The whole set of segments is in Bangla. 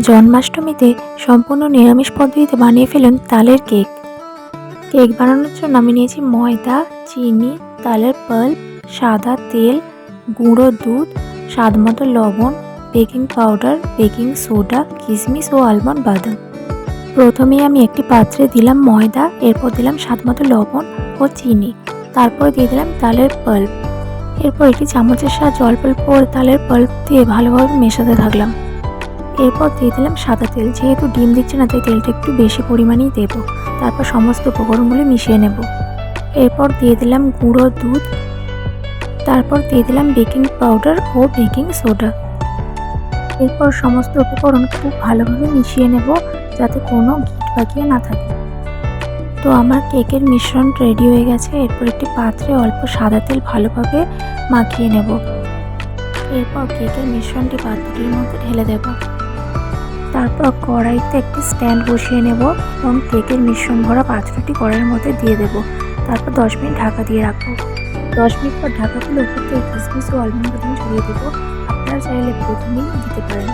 জন্মাষ্টমীতে সম্পূর্ণ নিরামিষ পদ্ধতিতে বানিয়ে ফেলুন তালের কেক। কেক বানানোর জন্য আমি নিয়েছি ময়দা, চিনি, তালের পাল্প সাদা তেল, গুঁড়ো দুধ স্বাদ মতো লবণ, বেকিং পাউডার, বেকিং সোডা কিশমিশ ও আলমন্ড বাদাম। প্রথমে আমি একটি পাত্রে দিলাম ময়দা, এরপর দিলাম স্বাদ মতো লবণ ও চিনি, তারপর দিয়ে দিলাম তালের পাল্প এরপর একটি চামচের সাহায্যে অল্প করে তালের পাল্প দিয়ে ভালোভাবে মেশাতে থাকলাম। এরপর দিয়ে দিলাম সাদা তেল। যেহেতু ডিম দিচ্ছে না, তাই তেলটা একটু বেশি পরিমাণেই দেবো। তারপর সমস্ত উপকরণগুলো মিশিয়ে নেব। এরপর দিয়ে দিলাম গুঁড়ো দুধ। তারপর দিয়ে দিলাম বেকিং পাউডার ও বেকিং সোডা। এরপর সমস্ত উপকরণ খুব ভালোভাবে মিশিয়ে নেব, যাতে কোনো গিট বাকিয়ে না থাকে। তো আমার কেকের মিশ্রণ রেডি হয়ে গেছে। এরপর একটি পাত্রে অল্প সাদা তেল ভালোভাবে মাখিয়ে নেব। এরপর কেকের মিশ্রণটি পাত্রটির মধ্যে ঢেলে দেব। তারপর কড়াইতে একটি স্ট্যান্ড বসিয়ে নেব এবং কেকের মিশ্রণ ভরা পাত্রটি কড়াইয়ের মধ্যে দিয়ে দেব। তারপর দশ মিনিট ঢাকা দিয়ে রাখব। দশ মিনিট পর ঢাকা খুলে উপর থেকে কিশমিশ ও আলমন্ড বাদাম ছড়িয়ে দেবো। আপনারা চাইলে প্রথমেই দিতে পারেন।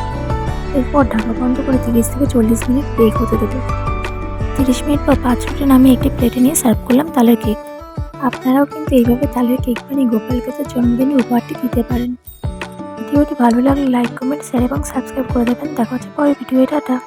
এরপর ঢাকা বন্ধ করে তিরিশ থেকে চল্লিশ মিনিট বেক হতে দেবো। তিরিশ মিনিট পর পাঁচ পাত্রটি নামিয়ে একটি প্লেটে নিয়ে সার্ভ করলাম তালের কেক। আপনারাও কিন্তু এইভাবে তালের কেক বানিয়ে গোপালকে তার জন্মদিনে উপহারটি দিতে পারেন। ভিডিওটি ভালো লাগলে লাইক, কমেন্ট শেয়ার এবং সাবস্ক্রাইব করে দেবেন। দেখা হচ্ছে পরের ভিডিও টাটা।